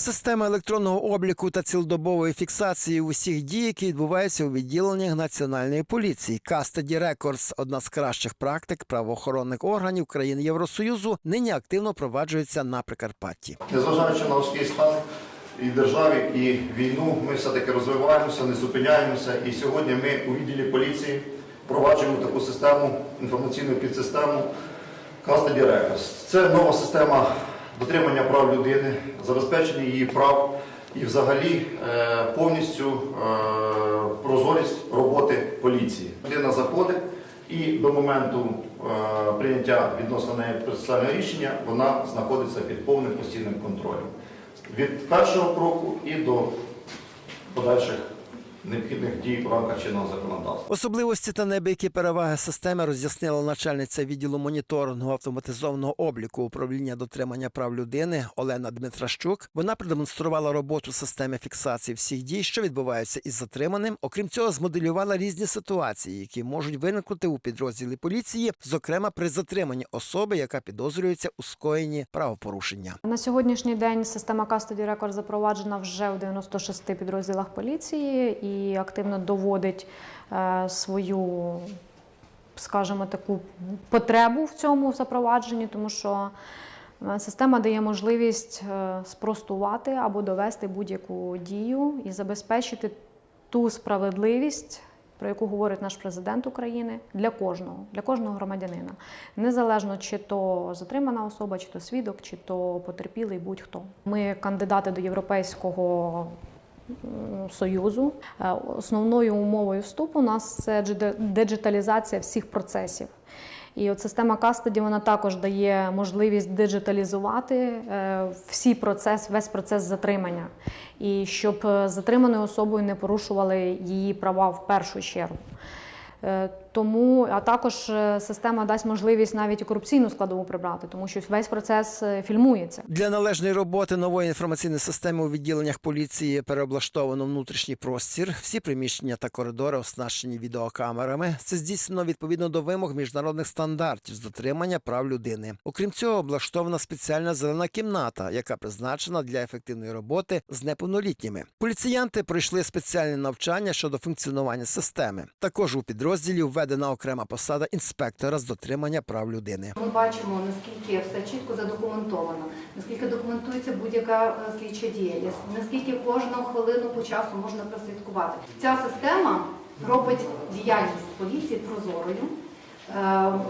Система електронного обліку та цілодобової фіксації усіх дій, які відбуваються у відділеннях національної поліції. Custody Records – одна з кращих практик правоохоронних органів країн Євросоюзу, нині активно впроваджується на Прикарпатті. Незважаючи на важкий стан і державі, і війну, ми все-таки розвиваємося, не зупиняємося. І сьогодні ми у відділі поліції впроваджуємо таку систему, інформаційну підсистему Custody Records. Це нова система дотримання прав людини, забезпечення її прав і взагалі е, повністю е, прозорість роботи поліції. Людина заходить і до моменту е, прийняття відносно неї процесуального рішення вона знаходиться під повним постійним контролем. Від першого кроку і до подальших необхідних дій в рамках чинного законодавства. Особливості та неабиякі переваги системи роз'яснила начальниця відділу моніторингу автоматизованого обліку управління дотримання прав людини Олена Дмитращук. Вона продемонструвала роботу системи фіксації всіх дій, що відбуваються із затриманим. Окрім цього, змоделювала різні ситуації, які можуть виникнути у підрозділі поліції, зокрема при затриманні особи, яка підозрюється у скоєнні правопорушення. На сьогоднішній день система Custody Record запроваджена вже в 96 підрозділах поліції і активно доводить е, свою, скажімо, таку потребу в цьому запровадженні, тому що е, система дає можливість е, спростувати або довести будь-яку дію і забезпечити ту справедливість. Про яку говорить наш президент України для кожного, для кожного громадянина, незалежно чи то затримана особа, чи то свідок, чи то потерпілий, будь-хто. Ми кандидати до європейського союзу. Е, Основною умовою вступу у нас це диджиталізація всіх процесів. І от система Кастеді вона також дає можливість диджиталізувати е, всі процес, весь процес затримання, і щоб е, затриманою особою не порушували її права в першу чергу. Тому, а також е, система дасть можливість навіть і корупційну складову прибрати, тому що весь процес е, фільмується. Для належної роботи нової інформаційної системи у відділеннях поліції переоблаштовано внутрішній простір. Всі приміщення та коридори оснащені відеокамерами. Це здійснено відповідно до вимог міжнародних стандартів з дотримання прав людини. Окрім цього, облаштована спеціальна зелена кімната, яка призначена для ефективної роботи з неповнолітніми. Поліціянти пройшли спеціальне навчання щодо функціонування системи. Також у підрозділі введена окрема посада інспектора з дотримання прав людини. Ми бачимо, наскільки все чітко задокументовано, наскільки документується будь-яка е, слідча дія, наскільки кожну хвилину по часу можна прослідкувати. Ця система робить діяльність поліції прозорою,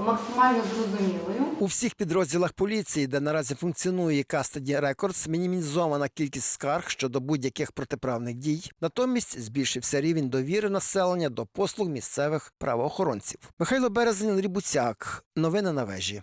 максимально зрозумілою. У всіх підрозділах поліції, де наразі функціонує Custody Records, мінімізована кількість скарг щодо будь-яких протиправних дій. Натомість збільшився рівень довіри населення до послуг місцевих правоохоронців. Михайло Березень, Рібуцяк, Новини на вежі.